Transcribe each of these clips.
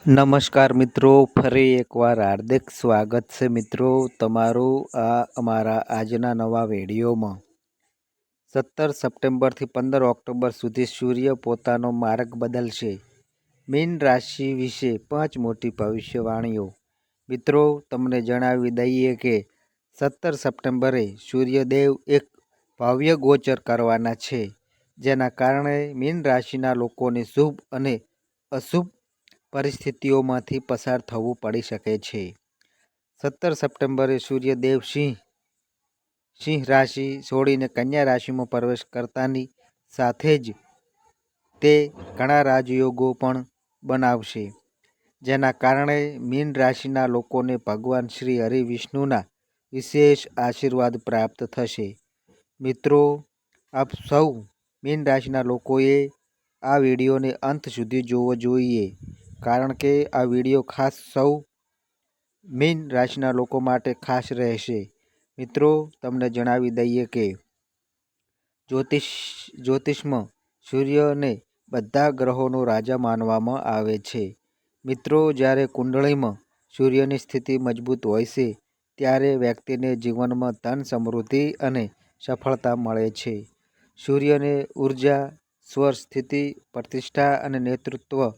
નમસ્કાર મિત્રો, ફરી એકવાર હાર્દિક સ્વાગત છે મિત્રો તમારું આ અમારા આજના નવા વિડીયોમાં. સત્તર સપ્ટેમ્બરથી પંદર ઓક્ટોબર સુધી સૂર્ય પોતાનો માર્ગ બદલશે. મીન રાશિ વિશે પાંચ મોટી ભવિષ્યવાણીઓ. મિત્રો, તમને જણાવી દઈએ કે સત્તર સપ્ટેમ્બરે સૂર્યદેવ એક ભવ્ય ગોચર કરવાના છે, જેના કારણે મીન રાશિના લોકોને શુભ અને અશુભ પરિસ્થિતિઓમાંથી પસાર થવું પડી શકે છે. સત્તર સપ્ટેમ્બરે સૂર્યદેવ સિંહ સિંહ રાશિ છોડીને કન્યા રાશિમાં પ્રવેશ કરતાની સાથે જ તે ઘણા રાજયોગો પણ બનાવશે, જેના કારણે મીન રાશિના લોકોને ભગવાન શ્રી હરિ વિષ્ણુના વિશેષ આશીર્વાદ પ્રાપ્ત થશે. મિત્રો, આપ સૌ મીન રાશિના લોકોએ આ વિડીયોને અંત સુધી જોવો જોઈએ. કારણ કે આ વીડિયો ખાસ સૌ મીન રાશિના લોકો માટે ખાસ રહેશે. મિત્રો, તમને જણાવી દઈએ કે જ્યોતિષ, જ્યોતિષમાં સૂર્યને બધા ગ્રહોનો રાજા માનવામાં આવે છે. મિત્રો, જ્યારે કુંડળીમાં સૂર્યની સ્થિતિ મજબૂત હોય છે, ત્યારે વ્યક્તિને જીવનમાં ધન સમૃદ્ધિ અને સફળતા મળે છે. સૂર્યને ઊર્જા, સ્વર, સ્થિતિ, પ્રતિષ્ઠા અને નેતૃત્વ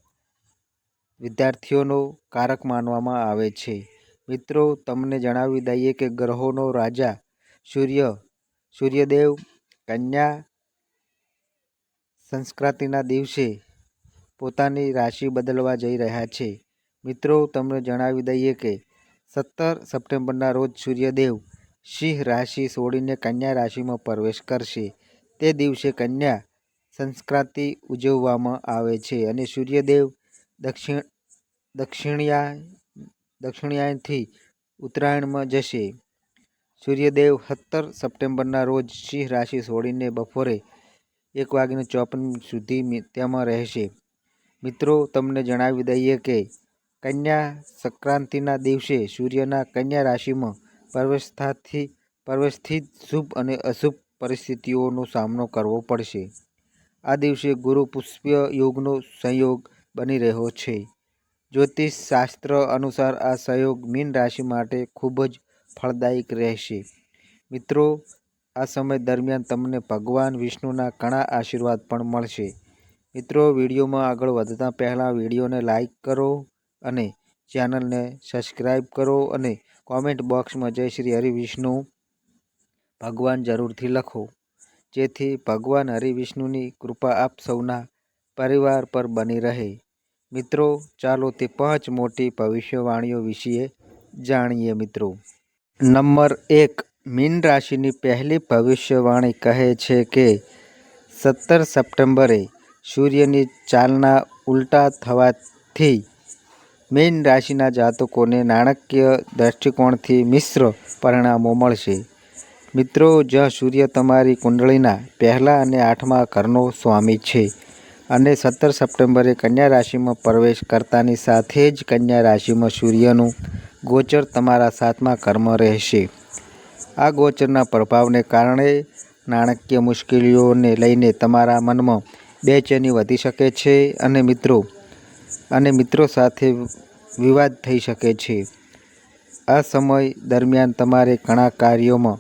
વિદ્યાર્થીઓનો કારક માનવામાં આવે છે. મિત્રો, તમને જણાવી દઈએ કે ગ્રહોનો રાજા સૂર્ય, સૂર્યદેવ, કન્યા સંસ્કૃતિના દિવસે પોતાની રાશિ બદલવા જઈ રહ્યા છે. મિત્રો, તમને જણાવી દઈએ કે સત્તર સપ્ટેમ્બરના રોજ સૂર્યદેવ સિંહ રાશિ છોડીને કન્યા રાશિમાં પ્રવેશ કરશે. તે દિવસે કન્યા સંસ્કૃતિ ઉજવવામાં આવે છે અને સૂર્યદેવ દક્ષિણ દક્ષિણયા દક્ષિણાયનથી ઉત્તરાયણમાં જશે. સૂર્યદેવ સત્તર સપ્ટેમ્બરના રોજ સિંહ રાશિ છોડીને બપોરે એક વાગીને ચોપન સુધી તેમાં રહેશે. મિત્રો, તમને જણાવી દઈએ કે કન્યા સંક્રાંતિના દિવસે સૂર્યના કન્યા રાશિમાં પ્રવેશતાથી પ્રવેશથી શુભ અને અશુભ પરિસ્થિતિઓનો સામનો કરવો પડશે. આ દિવસે ગુરુ પુષ્ય યોગનો સંયોગ બની રહ્યો છે. જ્યોતિષ શાસ્ત્ર અનુસાર આ સહયોગ મીન રાશિ માટે ખૂબ જ ફળદાયક રહેશે. મિત્રો, આ સમય દરમિયાન તમને ભગવાન વિષ્ણુના ઘણા આશીર્વાદ પણ મળશે. મિત્રો, વિડીયોમાં આગળ વધતા પહેલાં વિડીયોને લાઇક કરો અને ચેનલને સબસ્ક્રાઈબ કરો અને કોમેન્ટ બોક્સમાં જય શ્રી હરિ વિષ્ણુ ભગવાન જરૂરથી લખો. જેથી ભગવાન હરિવિષ્ણુની કૃપા આપ સૌના પરિવાર પર બની રહે. મિત્રો, ચાલો તે પાંચ મોટી ભવિષ્યવાણીઓ વિશે જાણીએ મિત્રો. નંબર એક, મીન રાશિની પહેલી ભવિષ્યવાણી કહે છે કે, સત્તર સપ્ટેમ્બરે સૂર્યની ચાલના ઉલટા થવાથી મીન રાશિના જાતકોને નાણાકીય દ્રષ્ટિકોણથી મિશ્ર પરિણામો મળશે. મિત્રો, જ્યાં સૂર્ય તમારી કુંડળીના પહેલા અને આઠમા ઘરનો સ્વામી છે અને સત્તર સપ્ટેમ્બરે કન્યા રાશિમાં પ્રવેશ કરતાની સાથે જ કન્યા રાશિમાં સૂર્યનું ગોચર તમારા સાતમા કર્મ રહેશે. આ ગોચરના પ્રભાવને કારણે નાણાકીય મુશ્કેલીઓને લઈને તમારા મનમાં બેચેની વધી શકે છે અને મિત્રો અને મિત્રો સાથે વિવાદ થઈ શકે છે. આ સમય દરમિયાન તમારે ઘણા કાર્યોમાં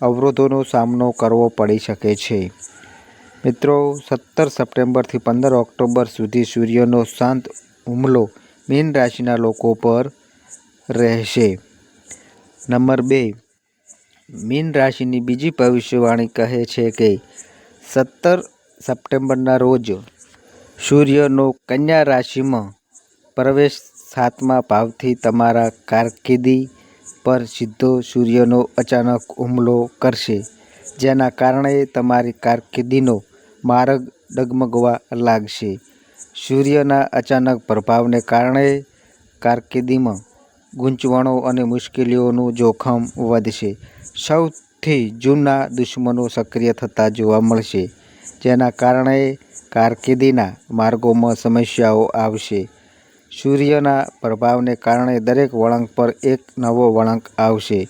અવરોધોનો સામનો કરવો પડી શકે છે. મિત્રો, સત્તર સપ્ટેમ્બરથી પંદર ઓક્ટોબર સુધી સૂર્યનો શાંત હુમલો મીન રાશિના લોકો પર રહેશે. નંબર બે, મીન રાશિની બીજી ભવિષ્યવાણી કહે છે કે સત્તર સપ્ટેમ્બરના રોજ સૂર્યનો કન્યા રાશિમાં પ્રવેશ સાતમા ભાવથી તમારા કારકિર્દી પર સીધો સૂર્યનો અચાનક હુમલો કરશે, જેના કારણે તમારી કારકિર્દીનો માર્ગ ડગમગવા લાગશે. સૂર્યના અચાનક પ્રભાવને કારણે કારકિર્દીમાં ગૂંચવણો અને મુશ્કેલીઓનું જોખમ વધશે. સૌથી જૂના દુશ્મનો સક્રિય થતા જોવા મળશે, જેના કારણે કારકિર્દીના માર્ગોમાં સમસ્યાઓ આવશે. સૂર્યના પ્રભાવને કારણે દરેક વળાંક પર એક નવો વળાંક આવશે.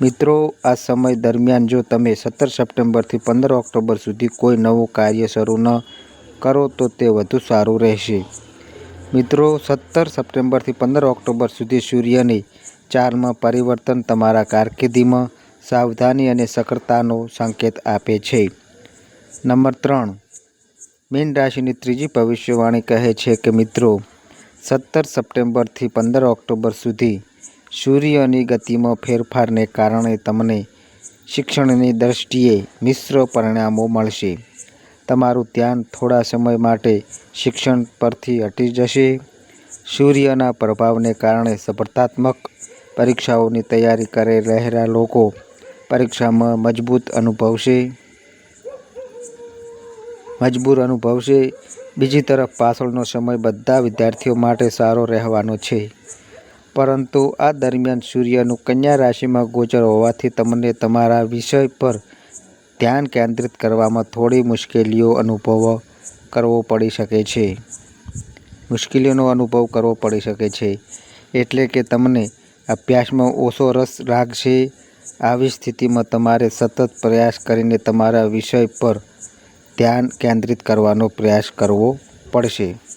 મિત્રો, આ સમય દરમિયાન જો તમે સત્તર સપ્ટેમ્બરથી પંદર ઓક્ટોબર સુધી કોઈ નવું કાર્ય શરૂ ન કરો, તો તે વધુ સારું રહેશે. મિત્રો, સત્તર સપ્ટેમ્બરથી પંદર ઓક્ટોબર સુધી સૂર્યની ચાલમાં પરિવર્તન તમારા કારકિર્દીમાં સાવધાની અને સક્રતાનો સંકેત આપે છે. નંબર ત્રણ. મીન રાશિની ત્રીજી ભવિષ્યવાણી કહે છે કે, મિત્રો, સત્તર સપ્ટેમ્બરથી પંદર ઓક્ટોબર સુધી સૂર્યની ગતિમાં ફેરફારને કારણે તમને શિક્ષણની દ્રષ્ટિએ મિશ્ર પરિણામો મળશે. તમારું ધ્યાન થોડા સમય માટે શિક્ષણ પરથી હટી જશે. સૂર્યના પ્રભાવને કારણે સ્પર્ધાત્મક પરીક્ષાઓની તૈયારી કરી રહેલા લોકો પરીક્ષામાં મજબૂત અનુભવશે. મજબૂર અનુભવશે. બીજી તરફ પાછળનો સમય બધા વિદ્યાર્થીઓ માટે સારો રહેવાનો છે. પરંતુ આ દરમિયાન સૂર્યનું કન્યા રાશિમાં ગોચર હોવાથી તમને તમારા વિષય પર ધ્યાન કેન્દ્રિત કરવામાં થોડી મુશ્કેલીઓ અનુભવ કરવો પડી શકે છે. મુશ્કેલીઓનો અનુભવ કરવો પડી શકે છે. એટલે કે તમને અભ્યાસમાં ઓછો રસ રાખશે આવી સ્થિતિમાં તમારે સતત પ્રયાસ કરીને તમારા વિષય પર ધ્યાન કેન્દ્રિત કરવાનો પ્રયાસ કરવો પડશે.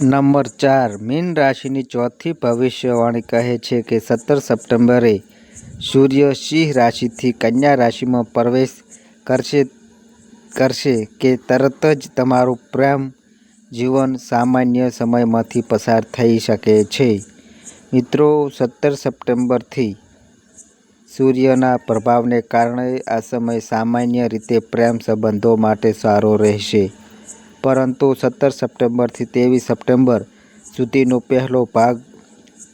નંબર ચાર, મીન રાશિની ચોથી ભવિષ્યવાણી કહે છે કે સત્તર સપ્ટેમ્બરે સૂર્ય સિંહ રાશિથી કન્યા રાશિમાં પ્રવેશ કરશે કરશે કે તરત જ તમારું પ્રેમ, જીવન સામાન્ય સમયમાંથી પસાર થઈ શકે છે. મિત્રો, સત્તર સપ્ટેમ્બરથી સૂર્યના પ્રભાવને કારણે આ સમય સામાન્ય રીતે પ્રેમ સંબંધો માટે સારો રહેશે. પરંતુ સત્તર સપ્ટેમ્બરથી ત્રેવીસ સપ્ટેમ્બર સુધીનો પહેલો ભાગ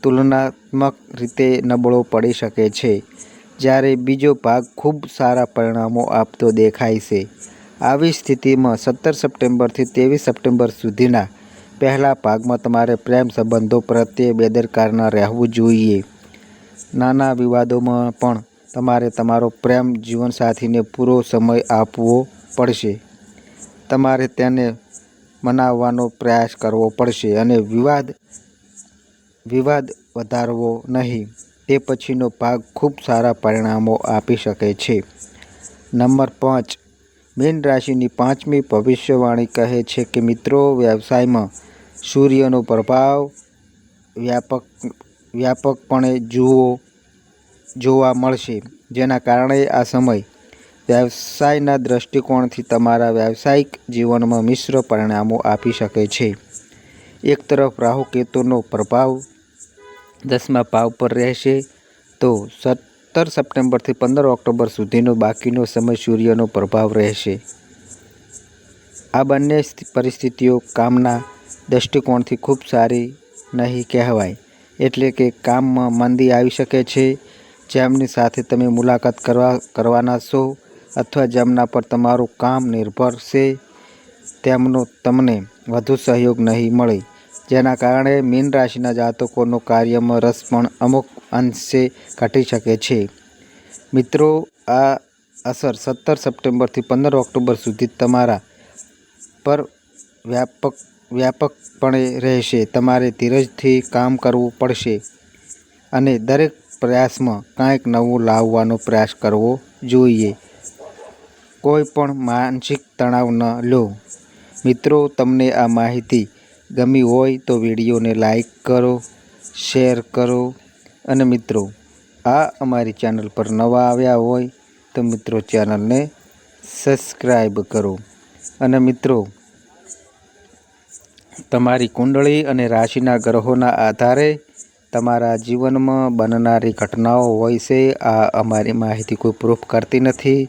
તુલનાત્મક રીતે નબળો પડી શકે છે, જ્યારે બીજો ભાગ ખૂબ સારા પરિણામો આપતો દેખાય છે. આવી સ્થિતિમાં સત્તર સપ્ટેમ્બરથી ત્રેવીસ સપ્ટેમ્બર સુધીના પહેલા ભાગમાં તમારે પ્રેમ સંબંધો પ્રત્યે બેદરકારના રહેવું જોઈએ. નાના વિવાદોમાં પણ તમારે તમારો પ્રેમ જીવનસાથીને પૂરો સમય આપવો પડશે. તમારે તેને મનાવવાનો પ્રયાસ કરવો પડશે અને વિવાદ વિવાદ વધારવો નહીં. તે પછીનો ભાગ ખૂબ સારા પરિણામો આપી શકે છે. નંબર પાંચ. મીન રાશિની પાંચમી ભવિષ્યવાણી કહે છે કે, મિત્રો, વ્યવસાયમાં સૂર્યનો પ્રભાવ વ્યાપક, વ્યાપકપણે જુઓ, જોવા મળશે, જેના કારણે આ સમય વ્યવસાયના દૃષ્ટિકોણથી તમારા વ્યવસાયિક જીવનમાં મિશ્ર પરિણામો આપી શકે છે. એક તરફ રાહુ કેતુનો પ્રભાવ દસમા ભાવ પર રહેશે, તો સત્તર સપ્ટેમ્બરથી પંદર ઓક્ટોબર સુધીનો બાકીનો સમય સૂર્યનો પ્રભાવ રહેશે. આ બંને પરિસ્થિતિઓ કામના દૃષ્ટિકોણથી ખૂબ સારી નહીં કહેવાય, એટલે કે કામમાં મંદી આવી શકે છે. જેમની સાથે તમે મુલાકાત કરવા, કરવાના છો અથવા જેમના પર તમારું કામ નિર્ભર છે, તેમનો તમને વધુ સહયોગ નહીં મળે. જેના કારણે મીન રાશિના જાતકોનો કાર્યમાં રસ પણ અમુક અંશે ઘટી શકે છે. મિત્રો, આ અસર સત્તર સપ્ટેમ્બરથી પંદર ઓક્ટોબર સુધી તમારા પર વ્યાપક, વ્યાપકપણે રહેશે. તમારે ધીરજથી કામ કરવું પડશે અને દરેક પ્રયાસમાં કાંઈક નવું લાવવાનો પ્રયાસ કરવો જોઈએ. કોઈ પણ માનસિક તણાવ ન લો. મિત્રો, તમને આ માહિતી ગમી હોય તો વિડીયોને લાઈક કરો, શેર કરો અને મિત્રો, આ અમારી ચેનલ પર નવા આવ્યા હોય તો મિત્રો ચેનલને સબસ્ક્રાઈબ કરો. અને મિત્રો, તમારી કુંડળી અને રાશિના ગ્રહોના આધારે તમારા જીવનમાં બનનારી ઘટનાઓ હોય છે, આ અમારી માહિતી કોઈ પ્રૂફ કરતી નથી.